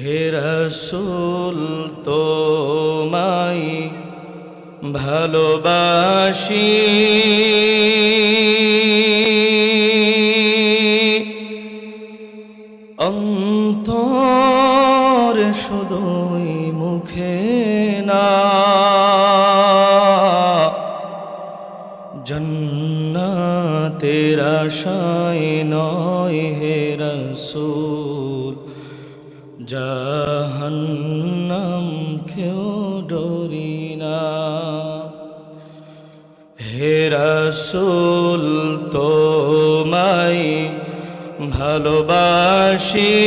হে রসুল তোমায় ভালোবাসি। অন্তর শুধুই মুখে না জন্নাতের আশায় নয় রসুল তোমায় ভালোবাসি।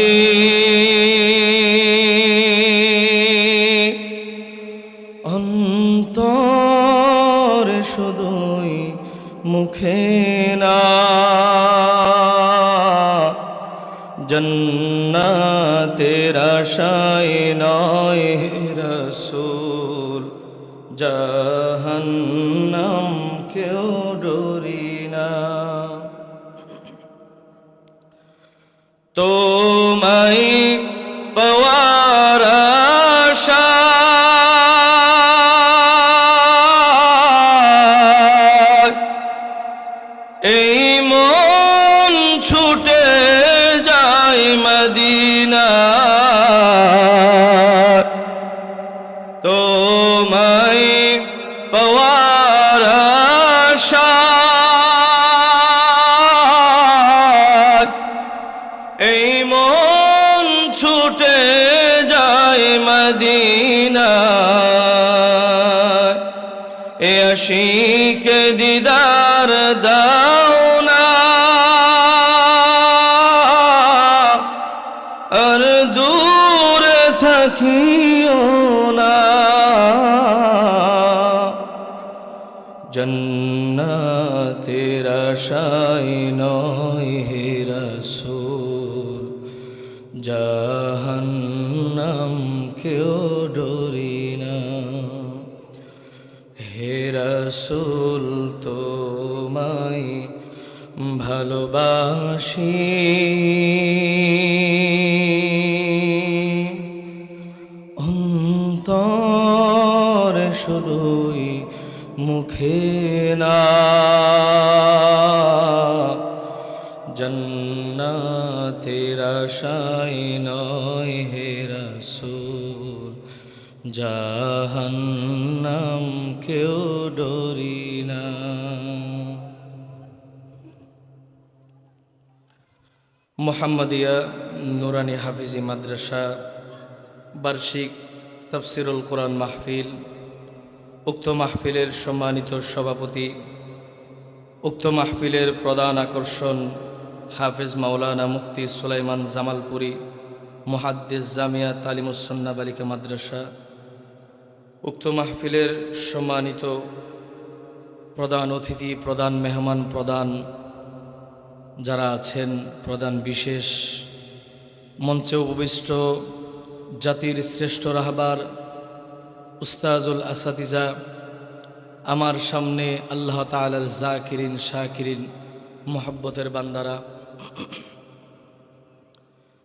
অন্তর শুধুই মুখে না। জন্নাতের আশায় নয় রসুল জাহান্নাম তোমায় পাওয়ার আশায় এই মন ছুটে যায় মদিনা। তোমায় পাওয়ার আশায় এ ভালোবাসি। অন্তর শুধুই মুখে না। জন্নাতের আশায় নয় হে রসুল জাহান্নাম মোহাম্মদিয়া নুরানি হাফিজি মাদ্রাসা, বার্ষিক তফসিরুল কোরআন মাহফিল, উক্ত মাহফিলের সম্মানিত সভাপতি, উক্ত মাহফিলের প্রধান আকর্ষণ হাফিজ মাওলানা মুফতি সুলাইমান জামালপুরি, মুহাদ্দিস জামিয়া তালিমুসন্না বালিকা মাদ্রাসা। উক্ত মাহফিলের সম্মানিত প্রধান অতিথি, প্রধান মেহমান, প্রধান যারা আছেন প্রধান বিশেষ, মঞ্চে উপবিষ্ট জাতির শ্রেষ্ঠ রাহবার উস্তাজুল আসাদিজা আমার সামনে আল্লাহ তালার জাকিরিন, শাকিরিন, মোহাব্বতের বান্দারা।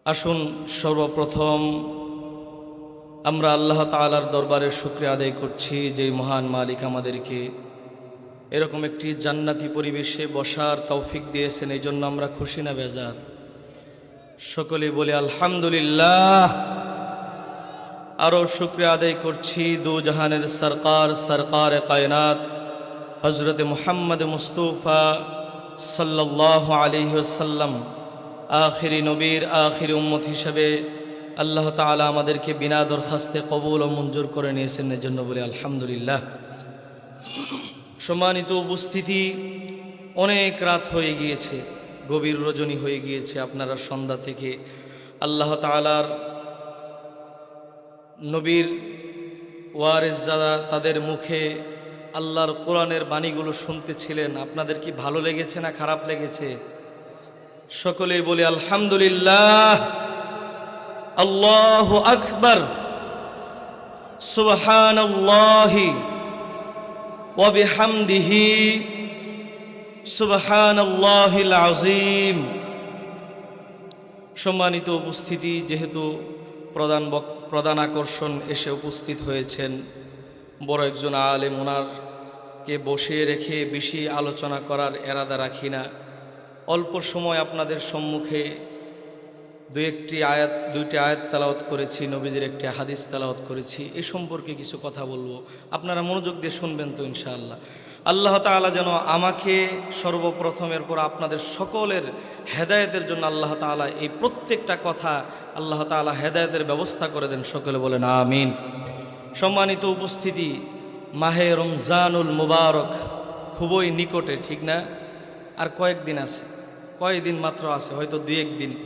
আসুন সর্বপ্রথম আমরা আল্লাহ তালার দরবারে শুক্রিয়া আদায় করছি যে মহান মালিক আমাদেরকে এরকম একটি জান্নাতি পরিবেশে বসার তৌফিক দিয়েছেন, এই জন্য আমরা খুশি না বেজার। সকলে বলে, আলহামদুলিল্লাহ। আরও শুক্রিয়া আদায় করছি দু জাহানের সরকার সরকার কায়নাত হজরত মুহাম্মদ মুস্তফা সাল্লাহ আলিহাসাল্লাম আখিরি নবীর আখিরি উম্মত হিসেবে আল্লাহ তালা আমাদেরকে বিনা দরখাস্তে কবুল ও মঞ্জুর করে নিয়েছেন এর জন্য বলে, আলহামদুলিল্লাহ। সম্মানিত উপস্থিতি, অনেক রাত হয়ে গিয়েছে, গভীর রজনী হয়ে গিয়েছে আপনারা সন্ধ্যা থেকে। আল্লাহ তালার নবীর ওয়ারেস যারা তাদের মুখে আল্লাহর কোরআনের বাণীগুলো শুনতেছিলেন, আপনাদের কি ভালো লেগেছে না খারাপ লেগেছে? সকলেই বলে, আলহামদুলিল্লাহ, আল্লাহ আকবর সুবহান ওয়াবিহামদিহি সুবহানাল্লাহিল আজিম সম্মানিত উপস্থিতি, যেহেতু প্রধান প্রধান আকর্ষণ এসে উপস্থিত হয়েছেন, বড় একজন আলেম, ওনারকে বসিয়ে রেখে বেশি আলোচনা করার এরাদা রাখি না। অল্প সময় আপনাদের সম্মুখে দুই একটি আয়াত, দুইটি আয়াত তালাওয়াত করেছি, নবীজির একটি হাদিস তালাওয়াত করেছি। এ সম্পর্কে কিছু কথা বলব। আপনারা মনোযোগ দিয়ে শুনবেন তো ইনশাআল্লাহ। আল্লাহ তাআলা যেন আমাকে সর্বপ্রথম এরপর আপনাদের সকলের হেদায়েতের জন্য আল্লাহ তাআলা এই প্রত্যেকটা কথা আল্লাহ তাআলা হেদায়েতের ব্যবস্থা করে দেন। সকলে বলেন, আমিন। সম্মানিত উপস্থিতি, মাহে রমজানুল মুবারক খুবই নিকটে, ঠিক না? আর কয়েকদিন আছে। কয়েকদিন মাত্র আছে? হয়তো দুই একদিন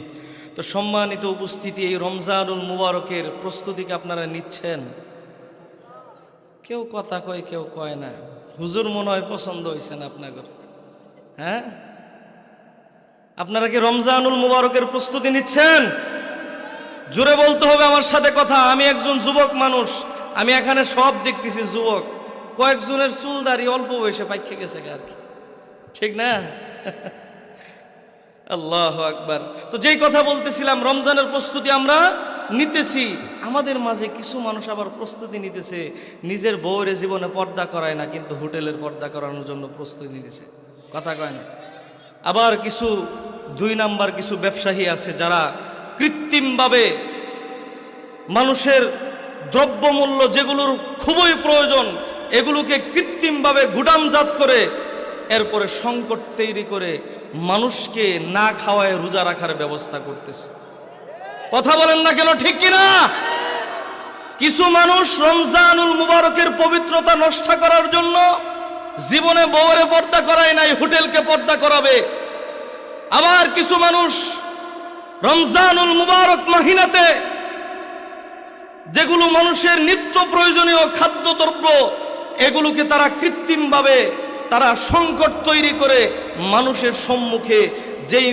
তো সম্মানিত উপস্থিতি এই রমজানুল মুবারকের প্রস্তুতিকে আপনারা নিচ্ছেন? কেউ কথা কয়, কেউ কয় না। হুজুর মনে হয় পছন্দ হয়েছে না আপনাদের হ্যাঁ? আপনারা কি রমজানুল মুবারকের প্রস্তুতি নিচ্ছেন? জোরে বলতে হবে আমার সাথে কথা। আমি একজন যুবক মানুষ। আমি এখানে সব দেখতেছি যুবক। কয়েকজনের চুল দাড়ি অল্প বয়সে পাইকে গেছে আর কি। ঠিক না? আল্লাহ আকবার। তো যেই কথা বলতেছিলাম, রমজানের প্রস্তুতি আমরা নিতেছি। আমাদের মাঝে কিছু মানুষ আবার প্রস্তুতি নিতেছে। নিজের বউরে জীবনে পর্দা করায় না, কিন্তু হোটেলের পর্দা করানোর জন্য প্রস্তুতি নিতেছে। কথা কয় না? আবার কিছু, দুই নাম্বার কিছু ব্যবসায়ী আছে যারা কৃত্রিমভাবে মানুষের দ্রব্যমূল্য যেগুলোর খুবই প্রয়োজন, এগুলোকে কৃত্রিমভাবে গুডামজাত করে এরপরে সংকট তৈরি করে মানুষকে না খাওয়ায় রোজা রাখার ব্যবস্থা করতেছে। কথা বলেন না কেন, ঠিক কিনা? কিছু মানুষ রমজানুল মুবারকের পবিত্রতা নষ্ট করার জন্য জীবনে বউরে পর্দা করায় নাই, হোটেলকে পর্দা করাবে। আবার কিছু মানুষ রমজানুল মুবারক মাহিনাতে যেগুলো মানুষের নিত্য প্রয়োজনীয় খাদ্যদ্রব্য, এগুলোকে তারা কৃত্রিমভাবে তারা সংকট তৈরি করে মানুষের সম্মুখে যেই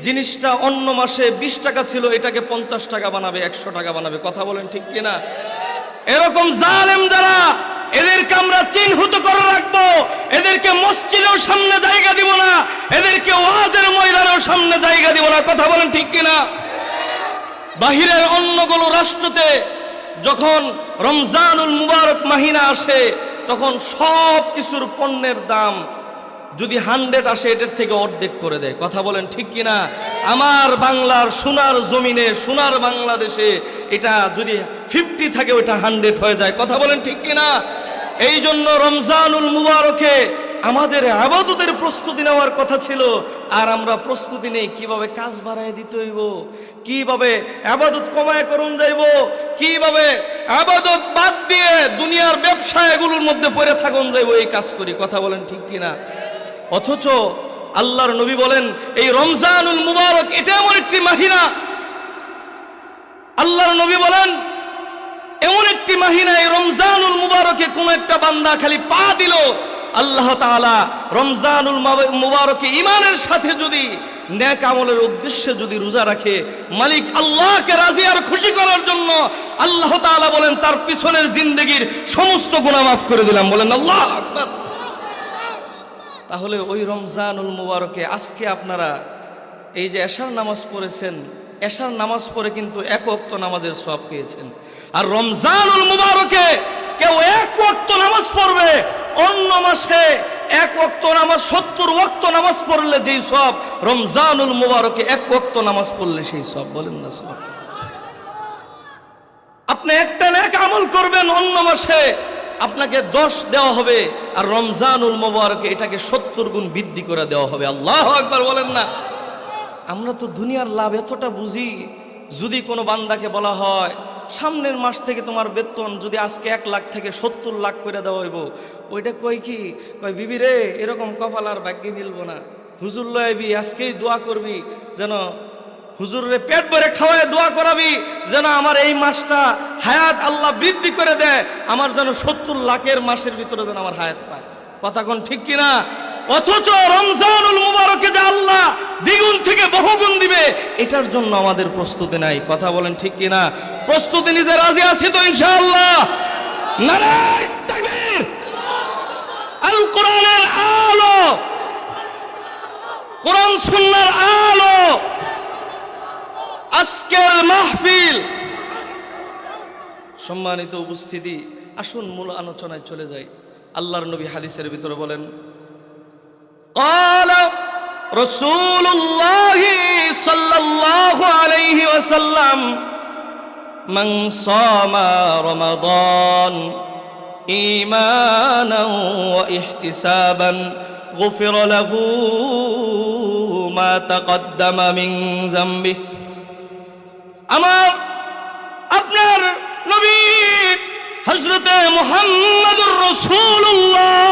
জিনিসটা অন্য মাসে বিশ টাকা ছিল, এটাকে পঞ্চাশ টাকা বানাবে, একশো টাকা বানাবে। কথা বলেন ঠিক কিনা? এরকম জালেম যারা, এদেরকে আমরা চিহ্নিত করে রাখব। এদেরকে মসজিদেও সামনে জায়গা দিব না। এদেরকে ওয়াজের ময়দানেও সামনে জায়গা দিব না। কথা বলেন ঠিক কিনা? বাহিরের অন্যগুলো রাষ্ট্রতে যখন রমজানুল মুবারক মাহিনা আসে তখন সব কিছুর পণ্যের দাম যদি হান্ড্রেড আসে, এটার থেকে অর্ধেক করে দেয়। কথা বলেন ঠিক কিনা? আমার বাংলার সোনার জমিনে, সোনার বাংলাদেশে এটা যদি ফিফটি থাকে, ওইটা হান্ড্রেড হয়ে যায়। কথা বলেন ঠিক কিনা? এই জন্য রমজানুল মুবারকে আমাদের আবাদতের প্রস্তুতি নেওয়ার কথা ছিল, আর আমরা প্রস্তুতি নেই, কীভাবে কাজ বাড়ায় দিতে হইব, কীভাবে আবাদত কমায় করুন যাইব, কীভাবে আবাদত বাদ দিয়ে দুনিয়ার ব্যবসা এগুলোর মধ্যে পড়ে থাকুন যাইব, এই কাজ করি। কথা বলেন ঠিক কিনা? অথচ আল্লাহর নবী বলেন, এই রমজানুল মুবারক, এটা এমন একটি মাহিনা। আল্লাহর নবী বলেন, এমন একটি মাহিনা, এই রমজানুল মুবারকে কোন একটা বান্দা খালি পা দিল আল্লাহ তাআলা রমজানুল মাব- মুবারকে ইমানের সাথে যদি ন্যাক আমলের উদ্দেশ্যে যদি রোজা রাখে, মালিক আল্লাহকে রাজি আর খুশি করার জন্য আল্লাহ তাআলা বলেন, তার পিছনের জিন্দগির সমস্ত গুণা মাফ করে দিলাম। বলেন, আল্লাহ তাহলে ওই রমজানুল মুবারকে আজকে আপনারা এই যে এশার নামাজ পড়েছেন, এশার নামাজ পড়ে কিন্তু এক ওয়াক্ত নামাজের সব পেয়েছেন। আর রমজানুল মুবারকে কেউ এক ওয়াক্ত নামাজ পড়বে অন্য মাসে এক ওয়াক্ত নামাজ, সত্তর ওয়াক্ত নামাজ পড়লে যেই সব, রমজানুল মুবারকে এক ওয়াক্ত নামাজ পড়লে সেই সব, বলেন না সব আপনি একটা নেক আমল করবেন অন্য মাসে, আপনাকে দশ দেওয়া হবে আর রমজানুল মোবারকে এটাকে সত্তর গুণ বৃদ্ধি করে দেওয়া হবে। আল্লাহ একবার বলেন না। আমরা তো দুনিয়ার লাভ এতটা বুঝি, যদি কোনো বান্দাকে বলা হয় সামনের মাস থেকে তোমার বেতন যদি আজকে এক লাখ থেকে সত্তর লাখ করে দেওয়া হইব, ওইটা কই কি? কয় বিবি রে, এরকম কপাল আর ভাগ্যে মিলবো না। হুজুর লয়াবি আজকেই দোয়া করবি, যেন হুজুরে পেট ভরে খাওয়ায় দোয়া করাবি, যেন আমার এই মাসটা হায়াত আল্লাহ বৃদ্ধি করে দেয়, আমার যেন সত্তর লাখের মাসের ভিতরে যেন আমার হায়াত পায়। কথা কোন ঠিক কিনা? অথচ রমজানুল মুবারকে যে আল্লাহ দ্বিগুণ থেকে বহুগুণ দিবে, এটার জন্য আমাদের প্রস্তুতি নাই। কথা বলেন ঠিক কিনা? প্রস্তুতি নিতে রাজি আছি তো ইনশাআল্লাহ? আল! কোরআন আলো! মাহফিল! সম্মানিত উপস্থিতি, আসুন মূল আলোচনায় চলে যাই। আল্লাহর নবী হাদিসের ভিতরে বলেন قال رسول الله صلى الله عليه وسلم من صام رمضان ايمانا واحتسابا غفر له ما تقدم من ذنبه আমার আপনার নবী হজরতে মোহাম্মদুর রসুল্লাহ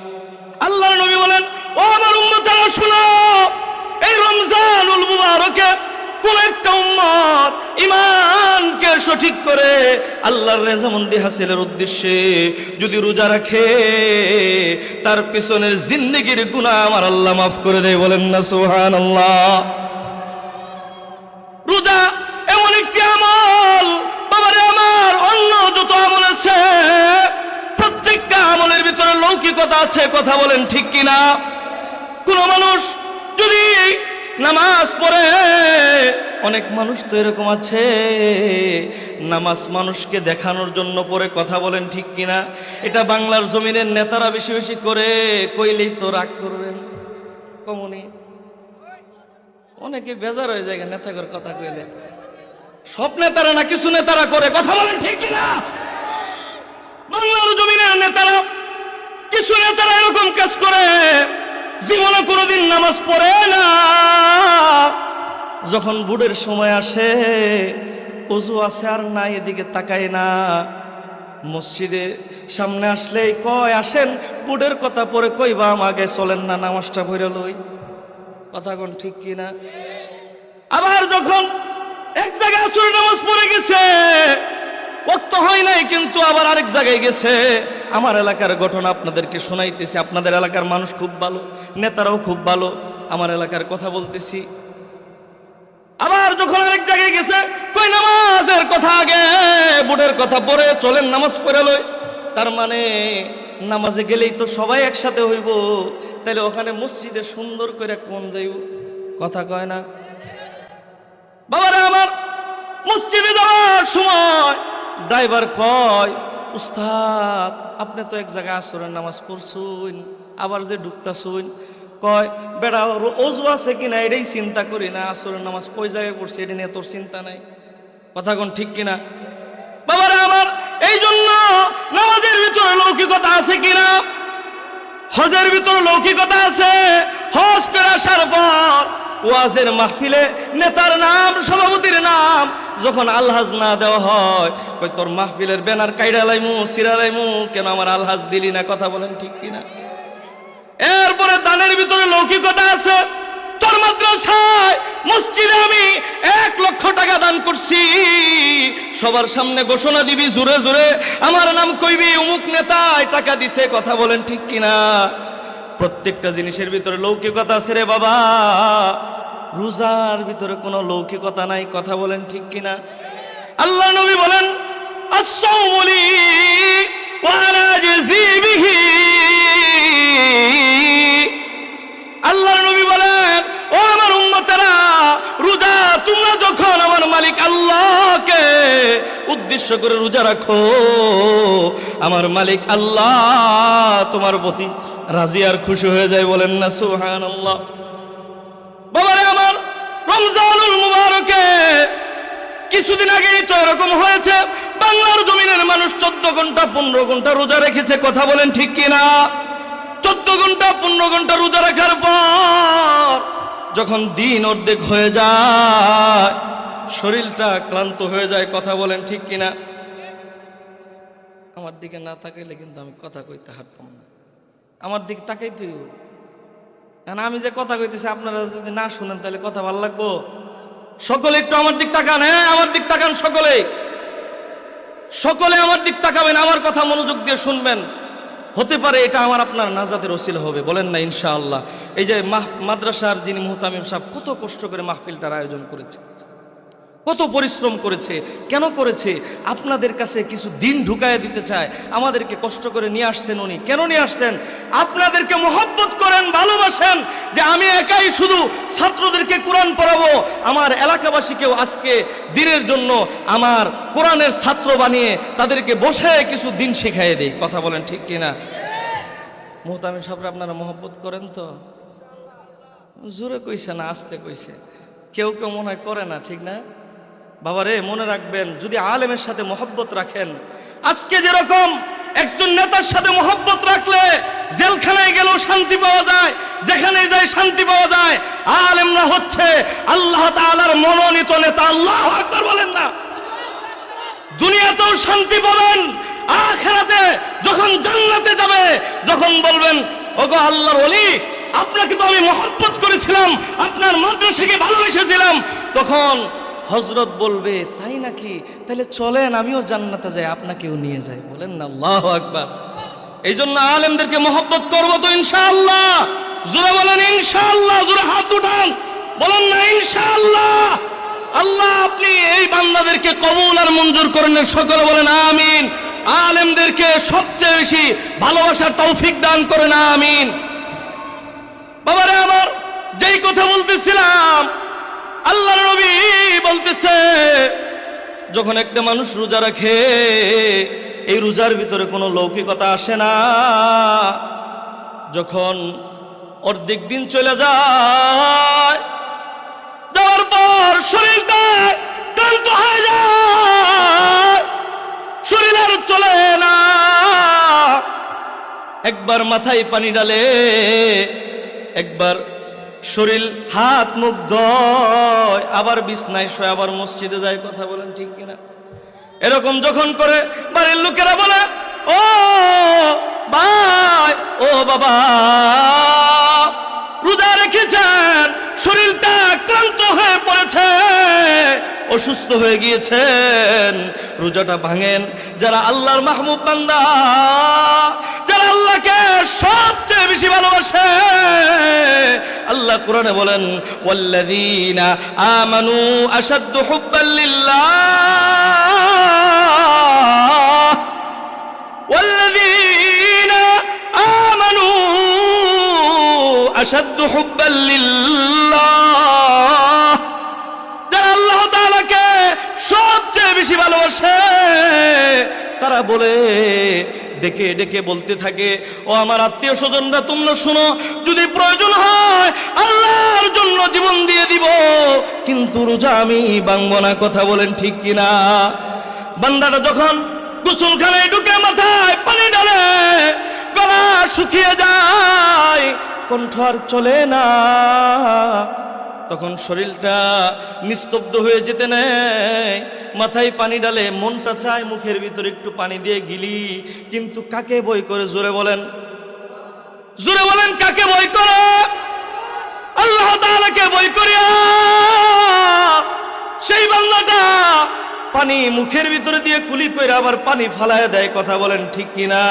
আল্লাহ নবী বলেন, ও আমার উম্মতেরা, শোনো, এই রমজানুল মুবারকে কোন একটা উম্মত ইমানকে সঠিক করে আল্লাহর রেজামন্দি হাসিলের উদ্দেশ্যে যদি রোজা রাখে, তার পিছনের জিন্দিগির গুণা আমার আল্লাহ মাফ করে দেয় বলেন না সোহান রোজা কথা বলেন ঠিক কিনা? কোন মানুষ যদি নামাজ পড়ে, অনেক মানুষ তো এরকম আছে, নামাজ মানুষকে দেখানোর জন্য পরে কথা বলেন ঠিক কিনা? এটা বাংলার জমিনের নেতারা বেশি বেশি করে, কইলেই তো রাগ করবেন। কমনি। অনেকে বেজার হয়ে যায়, নেতাগর কথা কইলে। সব নেতারা না, কিছু নেতারা করে, কথা বলেন ঠিক কিনা? বাংলার জমিনের নেতারা কিছু নেতারা এরকম কাজ করে, জীবনে কোনোদিন নামাজ পড়ে না। যখন বুড়ের সময় আসে, অজু আছে আর না এদিকে তাকায় না। মসজিদে সামনে আসলেই কয়, আসেন বুড়ের কথা পরে কইবা আমাকে চলেন না, নামাজটা পড়ে লই। কথা কোন ঠিক কিনা আবার যখন এক জায়গায় আসর নামাজ পড়ে গেছে ওক্ত হয় নাই, কিন্তু আবার আরেক জায়গায় গেছে। আমার এলাকার ঘটনা আপনাদেরকে শোনাইতেছি। আপনাদের এলাকার মানুষ খুব ভালো, নেতারাও খুব ভালো। আমার এলাকার কথা বলতেছি। আবার যখন আরেক জায়গায় গেছে, কই নামাজের কথা আগে? বুড়ের কথা পড়ে চলেন নামাজ পড়ে লই। তার মানে নামাজে গেলেই তো সবাই একসাথে হইব। তাহলে ওখানে মসজিদে সুন্দর করে কোন যাইব? কথা কয় না? বাবারা আমার, মসজিদে যাওয়ার সময় ড্রাইভার কয়, উস্তাদ, আপনি তো এক জায়গায় আসরের নামাজ পড়ছুন, আবার যে ঢুকতাছুন। কয় বেড়া ওর অজু আছে কিনা এটাই চিন্তা করি না, আসরের নামাজ কই জায়গায় পড়ছি, এটা নিয়ে তোর চিন্তা নাই। কথা কোন ঠিক কিনা? বাবারা আমার এই জন্য নামাজের ভিতরে লৌকিকতা আছে কিনা? হজের ভিতরে লৌকিকতা আছে। হজ করে আসার পর ওয়াজের মাহফিলে নেতার নাম, সভাপতির নাম যখন আলহাজ না দেওয়া হয়, কই তোর মাহফিলের ব্যানার কাইডা লাইমু, সিরা লাইমু, কেন আমার আলহাজ দিলি না, কথা বলেন ঠিক কিনা? এরপরে দানের ভিতরে লৌকিকতা আছে। তোর মাদ্রাসায় মসজিদে আমি এক লক্ষ টাকা দান করছি। সবার সামনে ঘোষণা দিবি জোরে জোরে, আমার নাম কইবি অমুক নেতায় টাকা দিছে, কথা বলেন ঠিক কিনা? প্রত্যেকটা জিনিসের ভিতরে লৌকিকতা আছে রে বাবা। রোজার ভিতরে কোনো লৌকিকতা নাই, কথা বলেন ঠিক কিনা? আল্লাহ নবী বলেন আল্লাহ নবী বলেন, ও আমার উম্মতেরা, রোজা তোমরা যখন আমার মালিক আল্লাহকে উদ্দেশ্য করে রোজা রাখো, আমার মালিক আল্লাহ তোমার প্রতি রাজি আর খুশি হয়ে যায় বলেন না সুহান আল্লাহ রমজানুল মুবারকে কিছুদিন আগেই তো এরকম হয়েছে, বাংলার জমিনের মানুষ চোদ্দ ঘণ্টা পনেরো ঘণ্টা রোজা রেখেছে, কথা বলেন ঠিক কিনা? চোদ্দ ঘণ্টা পনেরো ঘণ্টা রোজা রাখার পর যখন দিন অর্ধেক হয়ে যায়, শরীরটা ক্লান্ত হয়ে যায়, কথা বলেন ঠিক কিনা? আমার দিকে না তাকাইলে কিন্তু আমি কথা কইতে হারতাম না। আমার দিকে তাকাইতে এখন আমি যে কথা কইতেছি, আপনারা যদি না শুনেন, তাহলে কথা ভালো লাগবো? সকলে একটু আমার দিক তাকান হ্যাঁ আমার দিক তাকান সকলে। সকলে আমার দিক তাকাবেন, আমার কথা মনোযোগ দিয়ে শুনবেন। হতে পারে এটা আমার আপনার নাজাদের ওসিল হবে, বলেন না, ইনশাআল্লাহ। এই যে মাদ্রাসার যিনি মোহতামিম সাহেব, কত কষ্ট করে মাহফিলটার আয়োজন করেছে। কত পরিশ্রম করেছে, কেন করেছে? আপনাদের কাছে কিছু দিন ঢুকায় দিতে চায়, আমাদেরকে কষ্ট করে নিয়ে আসছেন উনি। কেন নিয়ে আসছেন? আপনাদেরকে মহব্বত করেন, ভালোবাসেন যে আমি একাই শুধু ছাত্রদেরকে কোরআন পড়াবো। আমার এলাকাবাসীকেও আজকে দিনের জন্য আমার কোরআনের ছাত্র বানিয়ে তাদেরকে বসে কিছু দিন শিখাইয়ে দেই। কথা বলেন ঠিক কিনা? মোহতামি সাহেব আপনারা মহব্বত করেন তো? জোরে কইছে না, আসতে কইছে। কেউ কেউ মনে হয় করে না, ঠিক না? বাবা রে মনে রাখবেন, যদি আলেমের সাথে মহব্বত রাখেন, আজকে যেরকম একজন নেতার সাথে মহব্বত রাখলে জেলখানায় গেলেও শান্তি পাওয়া যায় যেখানে যায় শান্তি পাওয়া যায়, আলেমরা হচ্ছে আল্লাহ তাআলার মনোনীত নেতা। আল্লাহ আকবার বলেন না। দুনিয়াতেও শান্তি পাবেন, আখেরাতে যখন জান্নাতে যাবে, যখন বলবেন, ওগো আল্লাহর ওলি, আপনাকে তো আমি মহব্বত করেছিলাম, আপনার মাদ্রাসাকে ভালোবেসেছিলাম, তখন হজরত বলবে, তাই নাকি? তাহলে চলেন, আমিও জান্নাতে যাই, আপনাকেও নিয়ে যাই। বলেন না আল্লাহ আকবার। এই জন্য আলেমদেরকে মহব্বত করব তো ইনশাআল্লাহ। জোরে বলেন, ইনশাআল্লাহ। জোরে হাত উঠান। বলেন, না, ইনশাআল্লাহ। আল্লাহ আপনি এই বান্দাদেরকে কবুল আর মঞ্জুর করেন সকলে বলেন, আমিন। আলেমদেরকে সবচেয়ে বেশি ভালোবাসার তৌফিক দান করেন, আমিন। বাবারে আমার যেই কথা বলতেছিলাম আল্লাহ নবী বলতেছে, যখন একটা মানুষ রোজা রাখে, এই রোজার ভিতরে কোনো লৌকিকতা আসে না। যখন অর্ধেক দিন চলে যায়, যাওয়ার পর শরীরটা ক্লান্ত হয়ে যায়, শরীর আর চলে না। একবার মাথায় পানি ডালে একবার শরীর, হাত, মুখ দয় আবার বিছনায় শোয়, আবার মসজিদে যায়, কথা বলেন ঠিক কিনা? এরকম যখন করে, বাড়ির লোকেরা বলে, ও, ভাই, ও বাবা রোজা রেখেছেন, শরীরটা ক্লান্ত হয়ে পড়েছে, অসুস্থ হয়ে গিয়েছেন। রোজাটা ভাঙেন। যারা আল্লাহর মাহমুদ বান্দা, যারা আল্লাহকে সবচেয়ে বেশি ভালোবাসে, আল্লাহ কোরআনে বলেন, ওয়াল্লাযীনা আমানু আশাদ্দু হুব্বাল তারা বলে, ডেকে ডেকে বলতে থাকে, ও আমার আত্মীয় স্বজনরা, তোমরা শোনো, যদি প্রয়োজন হয় আল্লাহর জন্য জীবন দিয়ে দিব। কিন্তু রোজা আমি বাংব কথা বলেন ঠিক কিনা? বান্দাটা যখন গোসলখানায় ঢুকে মাথায় পানি ডালে গলা শুকিয়ে যায় কণ্ঠ আর চলে না। তখন শরীরটা নিস্তব্ধ হয়ে যেতে নেয়। মাথায় পানি ডালে মনটা চায় মুখের ভিতরে একটু পানি দিয়ে গিলি। কিন্তু কাকে বই করে? জোরে বলেন। জোরে বলেন, কাকে বই করে? আল্লাহ তাআলাকে বই করিয়া সেই বাংলাটা পানি মুখের ভিতরে দিয়ে কুলি কইরা আবার পানি ফালায় দেয়। কথা বলেন ঠিক কিনা?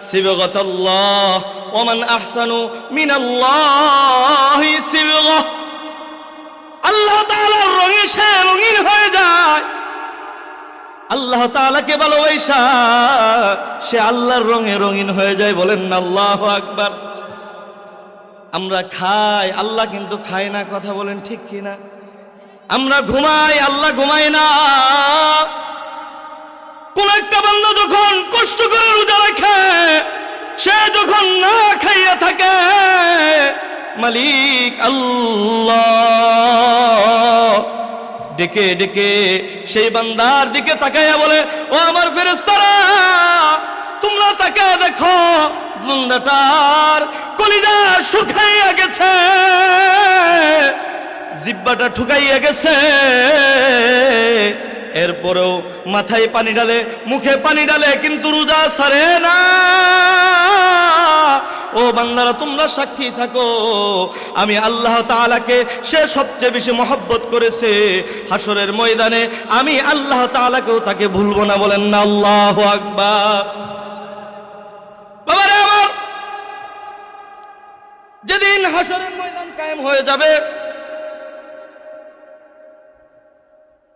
সিবগতাল্লাহ। ওমান আহসানু মিনাল্লাহি সিবগা। আল্লাহ তাআলার রঙে সে রঙিন হয়ে যায়। আল্লাহ তাআলাকে ভালোবাসা, সে আল্লাহর রঙে রঙিন হয়ে যায় বলেন আল্লাহ আকবার। আমরা খাই, আল্লাহ কিন্তু খায় না, কথা বলেন ঠিক কিনা? আমরা ঘুমাই, আল্লাহ ঘুমায় না। কোন একটা বান্দা যখন কষ্ট করে রোজা রাখে সে যখন না খাইয়া থাকে, মালিক আল্লাহ। ডেকে ডেকে সেই বান্দার দিকে তাকাইয়া বলে, ও আমার ফেরেস্তারা তোমরা তাকে দেখো, বান্দাটার কলিজা শুকাইয়া গেছে, জিব্বাটা ঠুকাইয়া গেছে। এরপরেও মাথায় পানি ডালে মুখে পানি ডালে কিন্তু রোজা সারে না। ও বান্দারা, তোমরা সাক্ষী থাকো। আমি আল্লাহ তাআলাকে সে সবচেয়ে বেশি মহব্বত করেছে হাসরের ময়দানে। আমি আল্লাহ তাআলাকেও তাকে ভুলবো না বলেন না, আল্লাহ আকবার। যেদিন হাসরের ময়দান কায়েম হয়ে যাবে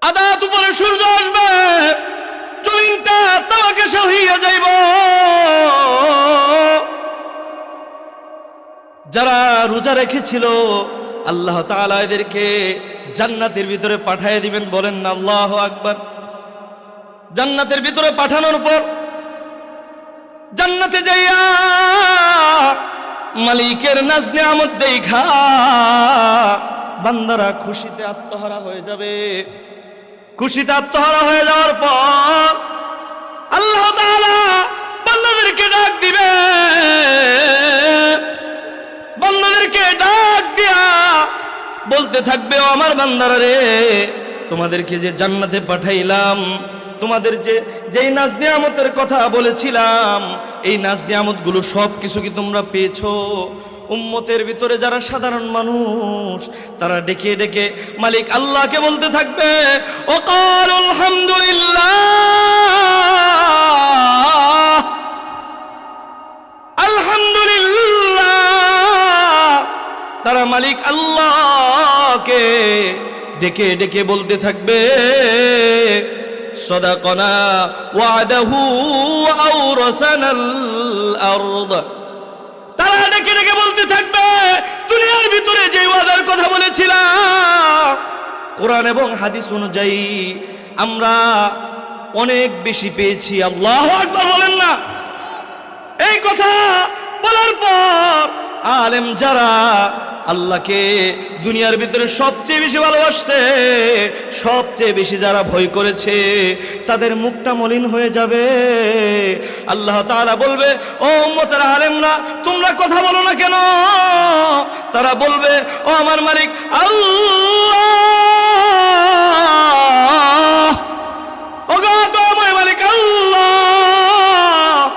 আদাত উপরে সূর্য আসবে, জমিনটা তামাকে সহিয়ে যাইব। যারা রোজা রেখেছিল, আল্লাহ তাআলা এদেরকে জান্নাতের ভিতরে পাঠিয়ে দিবেন, বলেন না, আল্লাহ আকবার। জান্নাতের ভিতরে পাঠানোর পর, জান্নাতে যাইয়া মালিকের নাজ নিয়ামত দেখা বান্দারা খুশিতে আত্মহারা হয়ে যাবে। খুশিতে আত্মহারা হয়ে যাওয়ার পর আল্লাহ তাআলা বান্দাদেরকে ডাক দিবে। বান্দাদেরকে ডাক দিয়া বলতে থাকবে আমার বান্দারা রে, তোমাদেরকে যে জান্নাতে পাঠাইলাম, তোমাদের যে, যেই নাজ নিয়ামতের কথা বলেছিলাম, এই নাজ নিয়ামতগুলো সব কিছু কি তোমরা পেয়েছ? উম্মতের ভিতরে যারা সাধারণ মানুষ, তারা ডেকে ডেকে মালিক আল্লাহকে বলতে থাকবে ও কাল আলহামদুলিল্লাহ। আলহামদুলিল্লাহ তারা মালিক আল্লাহকে ডেকে ডেকে বলতে থাকবে, সদাকনা ওয়াদাহু আওরাসানাল আরদ তারা ডেকে ডেকে বলতে থাকবে দুনিয়ার ভিতরে যে ওয়াদার কথা বলেছিলাম কোরআন এবং হাদিস অনুযায়ী আমরা অনেক বেশি পেয়েছি। আল্লাহ একবার বলেন না। এই কথা বলার পর আলেম যারা আল্লাহকে দুনিয়ার ভিতরে সবচেয়ে বেশি ভালোবাসছে। সবচেয়ে বেশি যারা ভয় করেছে, তাদের মুখটা মলিন হয়ে যাবে। আল্লাহ তাআলা বলবে, ও উম্মতের আলেমরা, তোমরা কথা বলো না কেন? তারা বলবে, ও আমার মালিক, আল্লাহ! গো মালিক, আল্লাহ!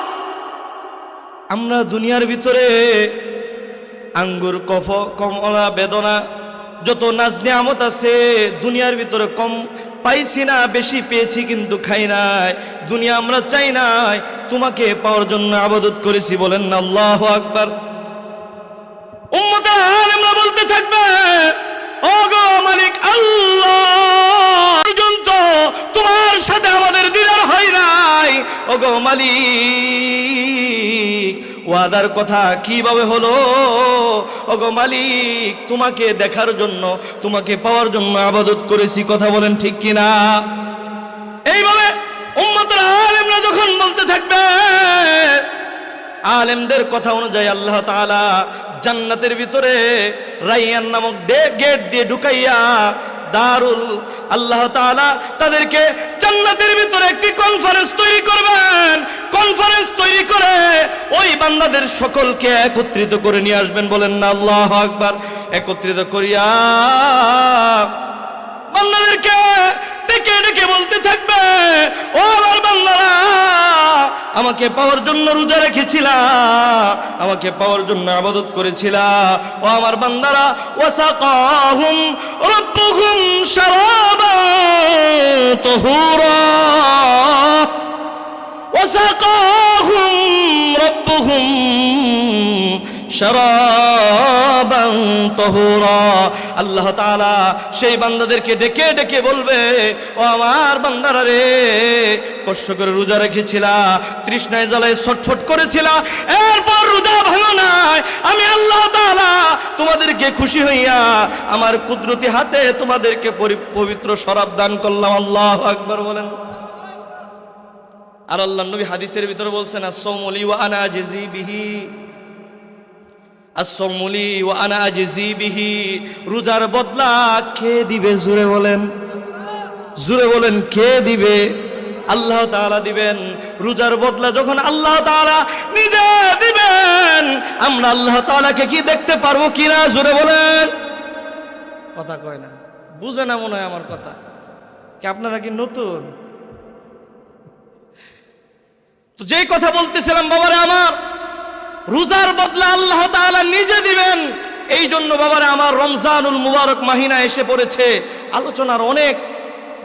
আমরা দুনিয়ার ভিতরে আঙ্গুর, কফ কমলা বেদনা, যত নাজ নিয়ামত আছে, দুনিয়ার ভিতরে কম পাইছি না, বেশি পেয়েছি কিন্তু খাই নাই। দুনিয়া আমরা চাই নাই, তোমাকে পাওয়ার জন্য আবাদত করেছি বলেন না, আল্লাহ আকবার। আলেমরা বলতে থাকবে ও মালিক আল্লাহ তোমার সাথে আমাদের দিদার হয় নাই। ও মালিক ওয়াদার কথা কীভাবে হলো? ওগো মালিক, তোমাকে দেখার জন্য, তোমাকে পাওয়ার জন্য আবাদত করেছি, কথা বলেন ঠিক কিনা? এইভাবে উম্মতের আলেমরা যখন বলতে থাকবে, আলেমদের কথা অনুযায়ী আল্লাহ তাআলা জান্নাতের ভিতরে রাইয়ান নামক গেট দিয়ে ঢুকাইয়া দারুল আল্লাহ তাআলা তাদেরকে জান্নাতের ভিতরে একটি কনফারেন্স তৈরি করবেন। কনফারেন্স তৈরি করে ওই বান্দাদের সকলকে একত্রিত করে নিয়ে আসবেন বলেন না, আল্লাহ আকবার। একত্রিত করিয়া বান্দাদেরকে ডেকে ডেকে বলতে থাকবে? ও আমার বাংলা আমাকে পাওয়ার জন্য রোজা রেখেছিলা, আমাকে পাওয়ার জন্য আবাদত করেছিলা। ও আমার বান্দারা, ওয়াসাকাহুম রব্বুহুম শারাবান তাহুরা। ওয়াসাকাহুম রব্বুহুম শরাবান তহুরা। আল্লাহ তালা সেই বান্দাদেরকে ডেকে ডেকে বলবে, ও আমার বান্দারা রে, কষ্ট করে রোজা রেখেছিলা, তৃষ্ণায় জ্বালায় ছটফট করেছিলা, এরপর রোজা ভাঙো নাই। আমি আল্লাহ তাআলা তোমাদেরকে খুশি হইয়া আমার কুদরতি হাতে তোমাদেরকে পবিত্র শরাব দান করলাম। আল্লাহ আকবার বলেন। আর আল্লাহ নবী হাদিসের ভিতরে বলছেন আসৌমলি ওয়া আনা জেজি বিহি। আসৌমলি ওয়া আনা আজিজি বিহি। রোজার বদলা কে দিবে? জুড়ে বলেন। জুড়ে বলেন, কে দিবে? আল্লাহ তাআলা দিবেন। রোজার বদলা যখন আল্লাহ তাআলা নিজে দিবেন, আমরা আল্লাহ তাআলাকে কি দেখতে পারব কিনা? জুড়ে বলেন। কথা কয় না। বুঝে না মনে হয় আমার কথা। কি আপনারা কি নতুন? তো যেই কথা বলতেছিলাম, বাবারে আমার। রোজার বদলা আল্লাহ তাআলা নিজে দিবেন। এই জন্য বাবারা, আমার রমজানুল মুবারক মাহিনা এসে পড়েছে। আলোচনার অনেক,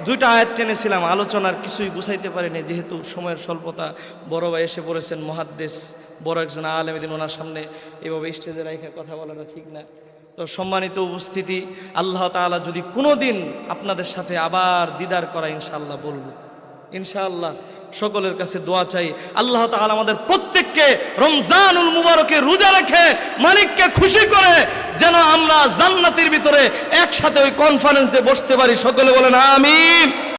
দুইটা আয়াত টেনেছিলাম। আলোচনার কিছুই গুছাইতে পারিনি, যেহেতু সময়ের স্বল্পতা। বড় ভাই এসে পড়েছেন মহাদ্দেশ বড় একজন আলেমেদিন ওনার সামনে এভাবে স্টেজে রেখে কথা বলাটা ঠিক না। তো সম্মানিত উপস্থিতি, আল্লাহ তাআলা যদি কোনো দিন আপনাদের সাথে আবার দিদার করা ইনশাআল্লাহ বলব। ইনশাআল্লাহ সকলের কাছে দোয়া চাই। আল্লাহ তাআলা আমাদের প্রত্যেককে রমজানুল মুবারকে রোজা রেখে মালিককে খুশি করে যেন আমরা জান্নাতের ভিতরে একসাথে ওই কনফারেন্সে বসতে পারি। সকলে বলেন, আমিন।